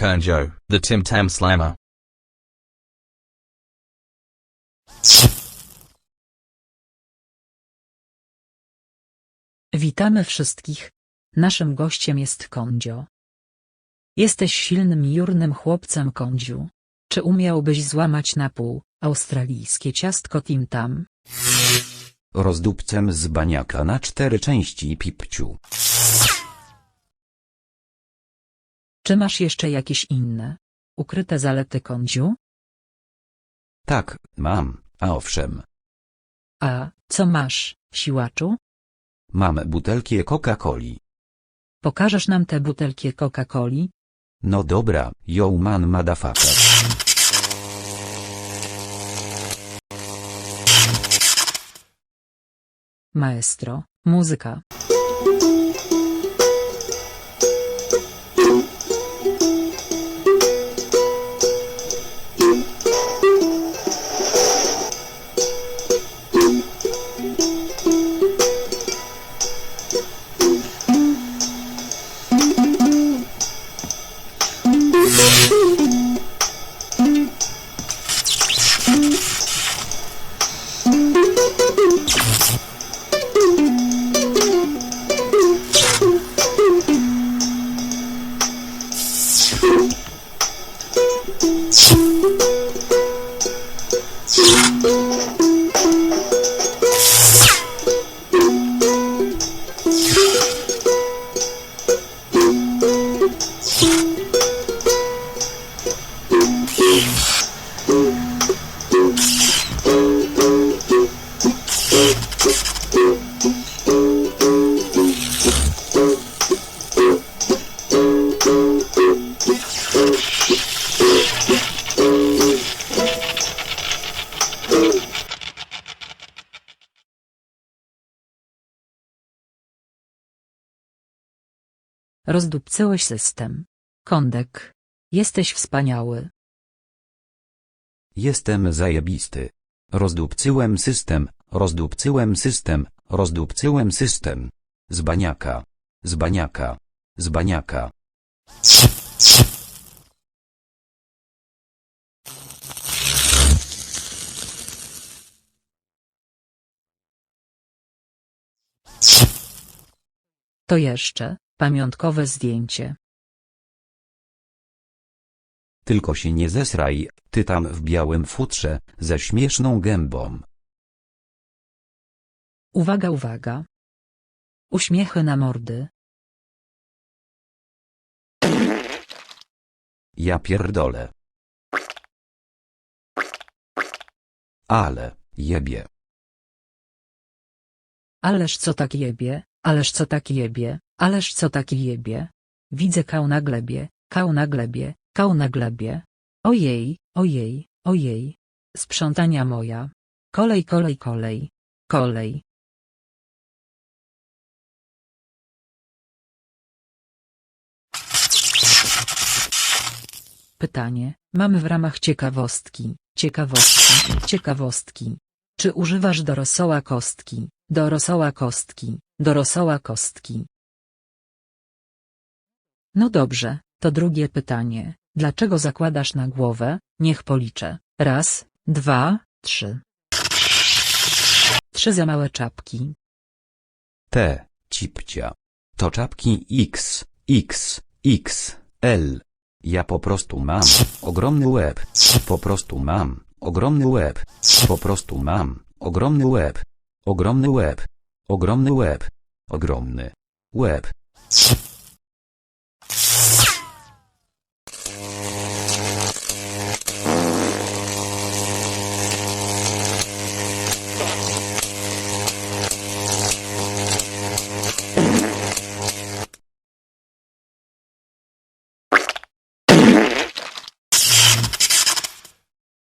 Kanjo, the Tim Tam Slammer. Witamy wszystkich. Naszym gościem jest Kondzio. Jesteś silnym jurnym chłopcem Kondziu. Czy umiałbyś złamać na pół australijskie ciastko Tim Tam? Rozdupcem z baniaka na cztery części pipciu. Czy masz jeszcze jakieś inne ukryte zalety Kondziu? Tak, mam, a owszem. A co masz, siłaczu? Mam butelkę Coca-Coli. Pokażesz nam te butelki Coca-Coli? No dobra, yo man motherfucker. Maestro, muzyka. Thank you. Rozdupcyłeś system. Kondek. Jesteś wspaniały. Jestem zajebisty. Rozdupcyłem system, rozdupcyłem system, rozdupcyłem system. Z baniaka. Z baniaka. Z baniaka. To jeszcze pamiątkowe zdjęcie. Tylko się nie zesraj, ty tam w białym futrze, ze śmieszną gębą. Uwaga, uwaga. Uśmiechy na mordy. Ja pierdolę. Ale, jebie. Ależ co tak jebie, ależ co tak jebie, ależ co tak jebie. Widzę kał na glebie, kał na glebie, kał na glebie. Ojej, ojej, ojej. Sprzątania moja. Kolej, kolej, kolej. Kolej. Pytanie, mamy w ramach ciekawostki, ciekawostki, ciekawostki. Czy używasz do rosoła kostki, do rosoła kostki, do rosoła kostki? No dobrze, to drugie pytanie. Dlaczego zakładasz na głowę? Niech policzę. Raz, dwa, trzy. Trzy za małe czapki. T, cipcia. To czapki X, X, X, L. Ja po prostu mam ogromny łeb. Po prostu mam ogromny łeb. Po prostu mam ogromny łeb. Ogromny łeb. Ogromny łeb. Ogromny łeb.